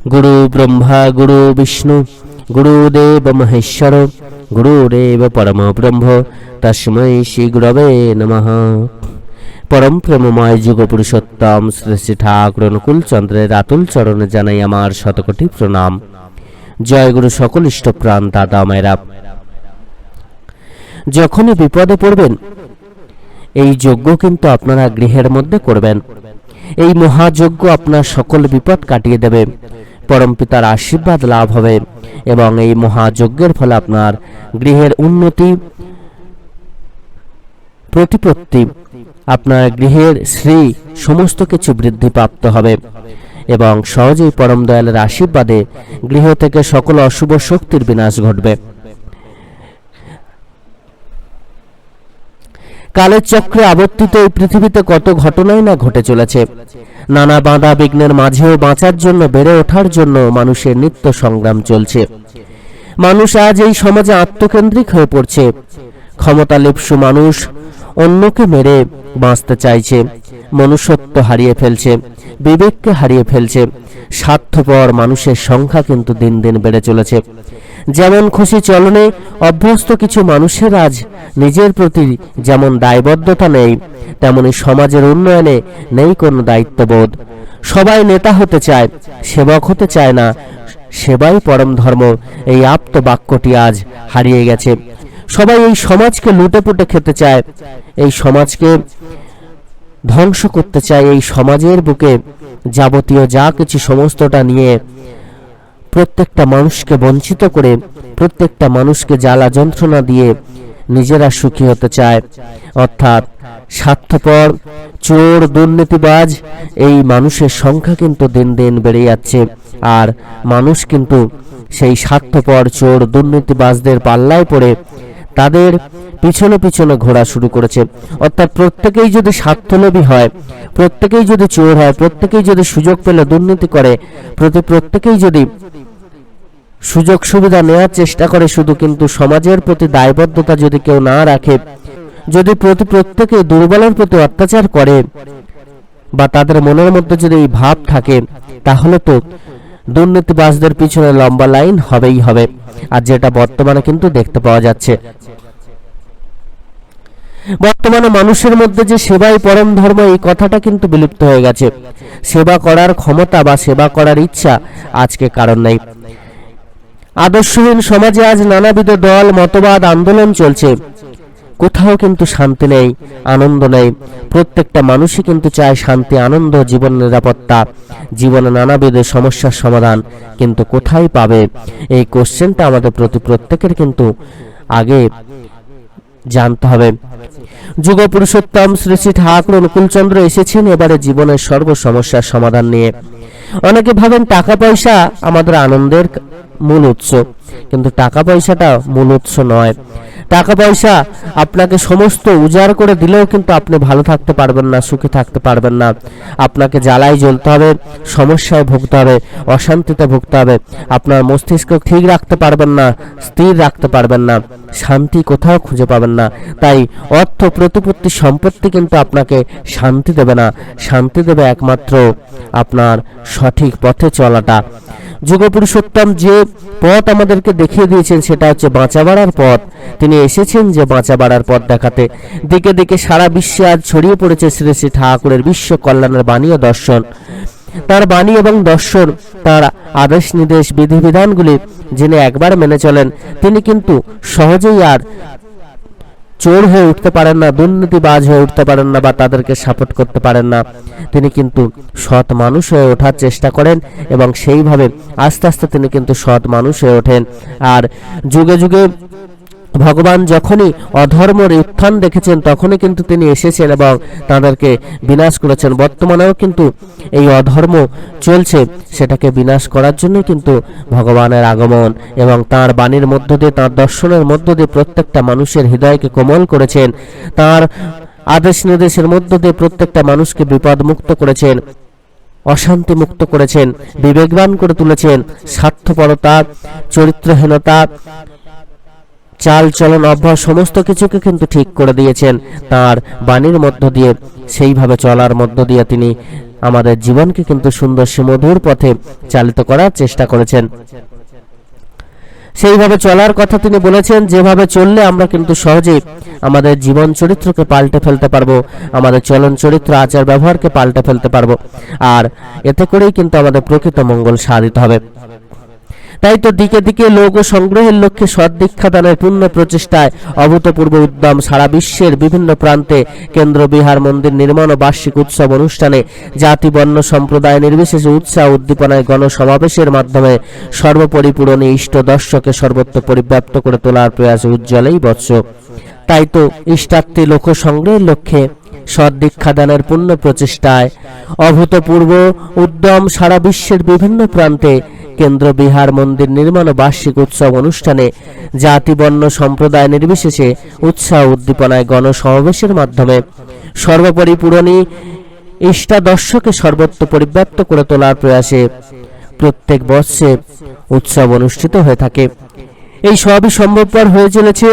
গুরু ব্রহ্মা গুরু বিষ্ণু গুরুদেব মহেশ্বর গুরুরেব পরম ব্রহ্ম তস্মৈ শ্রী গুরবে নমঃ পরম প্রেমময় যুগ পুরুষোত্তম শ্রী শ্রী ঠাকুর অনুকূল চন্দ্রের আতুল চরণে জানাই আমার শতকোটি প্রণাম জয় গুরু সকল ইষ্টপ্রাণ দাদা মায়েরা যখনই বিপদে পড়বেন, এই যজ্ঞ কিন্তু আপনারা গৃহের মধ্যে করবেন। এই মহাযজ্ঞ আপনার সকল বিপদ কাটিয়ে দেবে। পিতার আশীর্বাদ লাভ হবে এবং এই মহাযজ্ঞের ফলে আপনার গৃহের উন্নতি, প্রতিপত্তি, আপনার গৃহের শ্রী সমস্ত কিছু বৃদ্ধিপ্রাপ্ত হবে এবং সহজেই পরম দয়ালের আশীর্বাদে গৃহ থেকে সকল অশুভ শক্তির বিনাশ ঘটবে। কালের চক্রে আবর্তিত এই পৃথিবীতে কত ঘটনাই না ঘটে চলেছে। নানা বাঁধা বিঘ্নের মাঝেও বাঁচার জন্য, বেড়ে ওঠার জন্য মানুষের নিত্য সংগ্রাম চলছে। মানুষ আজ এই সমাজে আত্মকেন্দ্রিক হয়ে পড়ছে। ক্ষমতা ক্ষমতালিপ্সু মানুষ অন্যকে মেরে বাঁচতে চাইছে। মনুষ্যত্ব হারিয়ে ফেলছে, বিবেককে হারিয়ে ফেলছে, স্বার্থপর মানুষের সংখ্যা কিন্তু দিন দিন বেড়ে চলেছে। যেমন খুশি চলনে অভ্যস্ত কিছু মানুষের আজ নিজের প্রতি যেমন দায়বদ্ধতা নেই, তেমনি সমাজের উন্নয়নে নেই কোনো দায়িত্ববোধ। সবাই নেতা হতে চায়, সেবক হতে চায় না, সেবাই পরম ধর্ম, এই আপ্ত বাক্যটি আজ হারিয়ে গেছে। সবাই এই সমাজকে লুটে পুটে খেতে চায়, এই সমাজকে ধ্বংস করতে চায় এই সমাজের বুকে, যাবতীয় যা কিছু সমস্তটা নিয়ে প্রত্যেকটা মানুষকে বঞ্চিত করে, প্রত্যেকটা মানুষকে জ্বালা যন্ত্রণা দিয়ে নিজেরা সুখী হতে চায়। অর্থাৎ স্বার্থপর, চোর, দুর্নীতিবাজ এই মানুষের সংখ্যা কিন্তু দিন দিন বেড়ে যাচ্ছে। আর মানুষ কিন্তু সেই স্বার্থপর, চোর, দুর্নীতিবাজদের পাল্লায় পড়ে তাদের পিছনে পিছনে ঘোরা শুরু করেছে। অর্থাৎ প্রত্যেকেই যদি স্বার্থলোভী হয়, প্রত্যেকেই যদি চোর হয়, প্রত্যেকেই যদি সুযোগ পেলে দুর্নীতি করে, প্রতি প্রত্যেকেই যদি সুযোগ সুবিধা নেওয়ার চেষ্টা করে, শুধু কিন্তু সমাজের প্রতি দায়বদ্ধতা যদি কেউ না রাখে, যদি প্রতি প্রত্যেকে দুর্বলের প্রতি অত্যাচার করে বা তাদের মনের মধ্যে যদি এই ভাব থাকে, তাহলে তো দুর্নীতিবাজদের পিছনে লম্বা লাইন হবেই হবে। আর যেটা বর্তমানে কিন্তু দেখতে পাওয়া যাচ্ছে বর্তমানে মানুষের মধ্যে যে সেবাই পরম ধর্ম, এই কথাটা কিন্তু বিলুপ্ত হয়ে গেছে। সেবা করার ক্ষমতা বা সেবা করার ইচ্ছা আজকে কারণ নাই। আদর্শহীন সমাজে আজ নানাবিধ দল, মতবাদ, আন্দোলন চলছে। কোথাও কিন্তু শান্তি নেই, আনন্দ নেই। প্রত্যেকটা মানুষই কিন্তু চায় শান্তি, আনন্দ, জীবন নিরাপত্তা। জীবনে নানাবিধ সমস্যার সমাধান কিন্তু কোথায় পাবে? এই কোশ্চেনটা আমাদের প্রতি প্রত্যেকের কিন্তু আগে জানতে হবে। যুগ পুরুষোত্তম শ্রী শ্রী ঠাকুর অনুকূলচন্দ্র এসেছেন এবারে জীবনের সর্ব সমস্যার সমাধান নিয়ে। অনেকে ভাবেন টাকা পয়সা আমাদের আনন্দের মূল উৎস, কিন্তু টাকা পয়সাটা মূল উৎস নয়। টাকা পয়সা আপনাকে সমস্ত উজাড় করে দিলেও কিন্তু আপনি ভালো থাকতে পারবেন না, সুখে থাকতে পারবেন না। আপনাকে জ্বালায় জ্বলতে হবে, সমস্যায় ভুগতে হবে, অশান্তিতে ভুগতে হবে। আপনার মস্তিষ্ক ঠিক রাখতে পারবেন না, স্থির রাখতে পারবেন না, শান্তি কোথাও খুঁজে পাবেন না। তাই অর্থ প্রতিপত্তি সম্পত্তি কিন্তু আপনাকে শান্তি দেবে না, শান্তি দেবে একমাত্র আপনার সঠিক পথে চলাটা। যুগপুরুষোত্তম যে পথ আমাদেরকে দেখিয়ে দিয়েছেন সেটা হচ্ছে বাঁচা বাড়ার পথ। তিনি এসেছেন যে বাঁচা বাড়ার পথ দেখাতে। দিকে দিকে সারা বিশ্বে আজ ছড়িয়ে পড়েছে শ্রী শ্রী ঠাকুরের বিশ্ব কল্যাণের বাণী ও দর্শন। তার বাণী এবং দর্শন, তার আদেশ নির্দেশ, বিধিবিধানগুলি যিনি একবার মেনে চলেন, তিনি কিন্তু সহজেই আর চোর হয়ে উঠতে পারেন না, দুর্নীতিবাজ হয়ে উঠতে পারেন না বা তাদেরকে সাপোর্ট করতে পারেন না। তিনি কিন্তু সৎ মানুষ হয়ে ওঠার চেষ্টা করেন এবং সেইভাবে আস্তে আস্তে তিনি কিন্তু সৎ মানুষ হয়ে ওঠেন। আর যুগে যুগে ভগবান যখনই অধর্মের উত্থান দেখেছেন, তখনই কিন্তু তিনি এসেছেন এবং তাদেরকে বিনাশ করেছেন। বর্তমানেও কিন্তু এই অধর্ম চলছে, সেটাকে বিনাশ করার জন্য কিন্তু ভগবানের আগমন এবং তার বাণীর মধ্য দিয়ে, তার দর্শনের মধ্য দিয়ে প্রত্যেকটা মানুষের হৃদয়কে কোমল করেছেন। তার আদেশ নির্দেশের মধ্য দিয়ে প্রত্যেকটা মানুষকে বিপদ মুক্ত করেছেন অশান্তি মুক্ত করেছেন, বিবেকবান করে তুলেছেন। স্বার্থপরতা, চরিত্রহীনতা চাল, চলন, অভ্যাস সমস্ত কিছুকে কিন্তু ঠিক করে দিয়েছেন। তার বাণীর মধ্য দিয়ে, সেইভাবে চলার মধ্য দিয়ে তিনি আমাদের জীবনকে কিন্তু সুন্দর সুমধুর পথে চালিত করার চেষ্টা করেছেন। সেইভাবে চলার কথা তিনি বলেছেন, যেভাবে চললে আমরা কিন্তু সহজেই আমাদের জীবন চরিত্রকে পাল্টে ফেলতে পারব, আমাদের চলন চরিত্র, আচার, ব্যবহারকে পাল্টে ফেলতে পারব। আর এতে করেই কিন্তু আমাদের প্রকৃত মঙ্গল সাধিত হবে। তাই তো দিকে দিকে লোক সংগ্রহের লক্ষ্যে সদ্দীক্ষা দানের পূর্ণ প্রচেষ্টায় অভূতপূর্ব উদ্যম সারা বিশ্বের বিভিন্ন প্রান্তে কেন্দ্র বিহার মন্দির নির্মাণ ও বার্ষিক উৎসব অনুষ্ঠানে জাতি বর্ণ সম্প্রদায় নির্বিশেষে উৎসাহ উদ্দীপনায় গণসমাবেশের মাধ্যমে সর্বপরিপূরণে ইষ্ট দর্শকে সর্বত্র পরিব্যাপ্ত করে তোলার প্রয়াসে উজ্জ্বলেই বৎস। তাই তো ইষ্টার্থী লোক সংগ্রহের লক্ষ্যে সদ্দীক্ষা দানের পূর্ণ প্রচেষ্টায় অভূতপূর্ব উদ্যম সারা বিশ্বের বিভিন্ন প্রান্তে কেন্দ্র বিহার মন্দির নির্মাণ বার্ষিক উৎসব অনুষ্ঠানে জাতি, বর্ণ, সম্প্রদায় নির্বিশেষে উৎসাহ উদ্দীপনায় গণসমাবেশের মাধ্যমে সর্বোপরি পূরণী ইষ্টাদর্শকে সর্বত্র পরিব্যাপ্ত করে তোলার প্রয়াসে প্রত্যেক বর্ষে উৎসব অনুষ্ঠিত হয়ে থাকে। এই সবই সম্ভবপর হয়ে চলেছে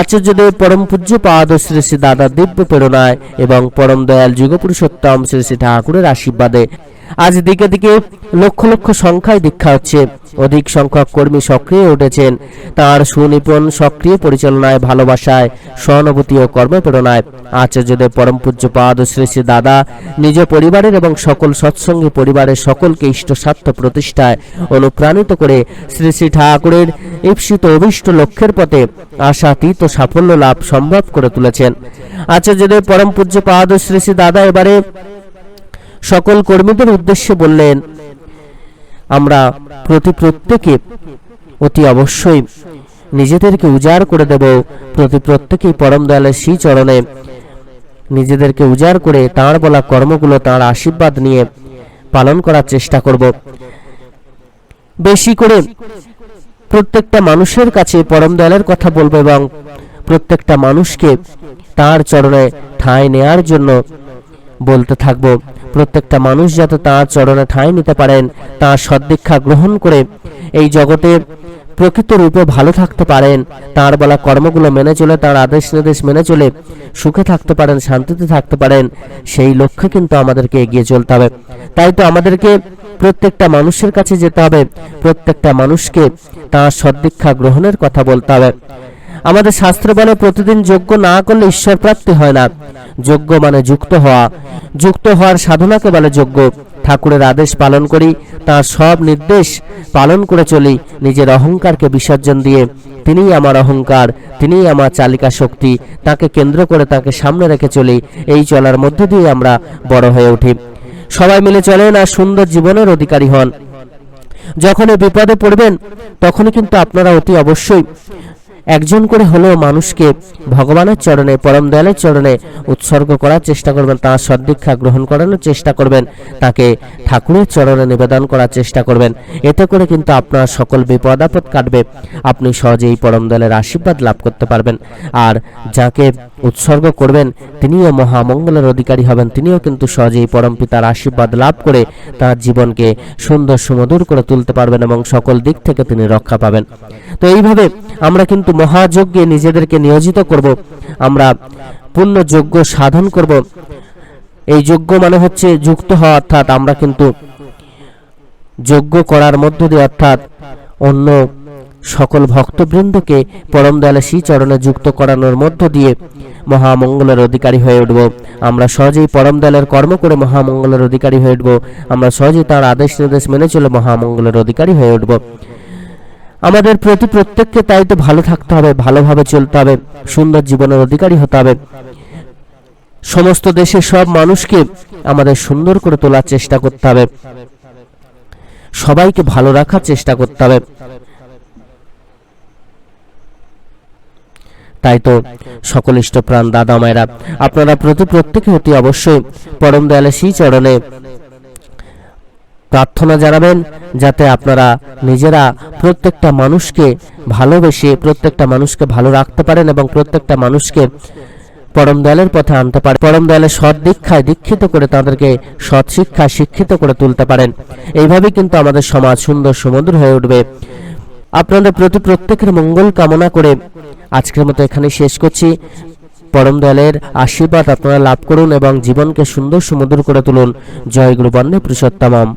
আচার্যদেব পরম পূজ্য পাদ শ্রী শ্রী দাদা দিব্য প্রেরণায় এবং পরম দয়াল যুগপুরুষোত্তম শ্রী শ্রী ঠাকুরের আশীর্বাদে। আজ দিকে দিকে লক্ষ লক্ষ সংখ্যায় দীক্ষা হচ্ছে। অধিক সংখ্যক কর্মী সক্রিয় উঠেছেন। তার সুনিপুণ সক্রিয় পরিচালনায়, ভালোবাসায়, সহানুভূতি ও কর্মপ্রেরণায়। আচার্যদেব পরম পূজ্য পাদ শ্রী শ্রী দাদা নিজ পরিবারের এবং সকল সৎসঙ্গী পরিবারের সকলকে ইষ্ট স্বার্থ প্রতিষ্ঠায় অনুপ্রাণিত করে শ্রী শ্রী ঠাকুরের ঈপ্সিত অভিষ্ট লক্ষ্যের পথে আশাতীত সাফল্য লাভ সম্ভব করে তুলেছেন। আচার্যদেব পরম পূজ্য পাদ শ্রী শ্রী দাদা এবারে সকল কর্মীদের উদ্দেশ্যে বললেন, আমরা প্রতি প্রত্যেকে অতি অবশ্যই নিজেদেরকে উজাড় করে দেব। প্রতি প্রত্যেকেই পরম দয়ালের শ্রী চরণে নিজেদেরকে উজাড় করে তাঁর বলা কর্মগুলো তাঁর আশীর্বাদ নিয়ে পালন করার চেষ্টা করব। বেশি করে প্রত্যেকটা মানুষের কাছে পরম দয়ালের কথা বলব এবং প্রত্যেকটা মানুষকে তার চরণে ঠাঁই নেয়ার জন্য বলতে থাকব। প্রত্যেকটা মানুষ যাতে তার চরণে ঠাঁই নিতে পারেন, তার সদ্দীক্ষা গ্রহণ করে এই জগতে প্রকৃত রূপে ভালো থাকতে পারেন, তার বলা কর্মগুলো মেনে চলে, তার আদেশ নির্দেশ মেনে চলে, সুখে থাকতে পারেন, শান্তিতে থাকতে পারেন, সেই লক্ষ্যে কিন্তু আমাদেরকে এগিয়ে চলতে হবে। তাই তো আমাদেরকে প্রত্যেকটা মানুষের কাছে যেতে হবে, প্রত্যেকটা মানুষকে তার সদ্দীক্ষা গ্রহণের কথা বলতে হবে। আমাদের শাস্ত্র বলে প্রতিদিন যোগ্য না করলে ঈশ্বর প্রাপ্তি হয় না। যোগ্য মানে যুক্ত হওয়া। যুক্ত হওয়ার সাধনাকে বলে যোগ্য ঠাকুরের আদেশ পালন করি, তার সব নির্দেশ পালন করে চলি, নিজের অহংকারকে বিসর্জন দিয়ে। তিনিই আমার অহংকার, তিনিই আমার চালিকা শক্তি, তাকে কেন্দ্র করে তাকে সামনে রেখে চলি, এই চলার মধ্য দিয়ে আমরা বড় হয়ে উঠি। সবাই মিলে চলেন আর সুন্দর জীবনের অধিকারী হন। যখনই বিপদে পড়বেন, তখনই কিন্তু আপনারা অতি অবশ্যই একজন করে হলেও মানুষকে ভগবানের চরণে, পরম দয়ালের চরণে উৎসর্গ করার চেষ্টা করবেন, তার সদ্দীক্ষা গ্রহণ করানোর চেষ্টা করবেন, তাকে ঠাকুরের চরণে নিবেদন করার চেষ্টা করবেন। এতে করে কিন্তু আপনার সকল বিপদ আপদ কাটবে। আপনি সহজেই পরম দয়ালের আশীর্বাদ লাভ করতে পারবেন। আর যাকে উৎসর্গ করবেন, তিনিও মহামঙ্গলের অধিকারী হবেন। তিনিও কিন্তু সহজেই পরম পিতার আশীর্বাদ লাভ করে তার জীবনকে সুন্দর সুমধুর করে তুলতে পারবেন এবং সকল দিক থেকে তিনি রক্ষা পাবেন। তো এইভাবে আমরা কিন্তু মহাযজ্ঞে নিজেদেরকে নিয়োজিত করব। আমরা পূর্ণ যজ্ঞ সাধন করব। এই যজ্ঞ মানে হচ্ছে যুক্ত হওয়া, অর্থাৎ আমরা কিন্তু যজ্ঞ করার মধ্য দিয়ে, অর্থাৎ অন্য সকল ভক্তবৃন্দকে পরম দয়ালে শ্রী চরণে যুক্ত করানোর মধ্য দিয়ে মহামঙ্গলের অধিকারী হয়ে উঠব। আমরা সহজেই পরম দয়ালের কর্ম করে মহামঙ্গলের অধিকারী হয়ে উঠব। আমরা সহজেই তার আদেশ নির্দেশ মেনে চলে মহামঙ্গলের অধিকারী হয়ে উঠব। আমাদের প্রতি প্রত্যেককে তাই তো ভালো থাকতে হবে, ভালোভাবে চলতে হবে, সুন্দর জীবনের অধিকারী হতে হবে। সমস্ত দেশের সব মানুষকে আমাদের সুন্দর করে তোলার চেষ্টা করতে হবে। সবাইকে ভালো রাখার চেষ্টা করতে হবে। তাই তো সকল ইষ্ট প্রাণ দাদা মায়েরা, আপনারা প্রতি প্রত্যেকে অতি অবশ্যই পরম দয়ালে সেই চরণে প্রার্থনা জানাবেন যাতে আপনারা নিজেরা প্রত্যেকটা মানুষকে ভালোবেসে প্রত্যেকটা মানুষকে ভালো রাখতে পারেন এবং প্রত্যেকটা মানুষকে পরম দয়ালের পথে আনতে পারেন। পরম দয়ালের সৎ দীক্ষায় দীক্ষিত করে তাদেরকে সৎ শিক্ষায় শিক্ষিত করে তুলতে পারেন। এইভাবেই কিন্তু আমাদের সমাজ সুন্দর সুমধুর হয়ে উঠবে। আপনাদের প্রতি প্রত্যেকের মঙ্গল কামনা করে আজকের মতো এখানে শেষ করছি। পরম দয়ালের আশীর্বাদ আপনারা লাভ করুন এবং জীবনকে সুন্দর সুমধুর করে তুলুন। জয় গুরু বন্দে পুরুষোত্তমম।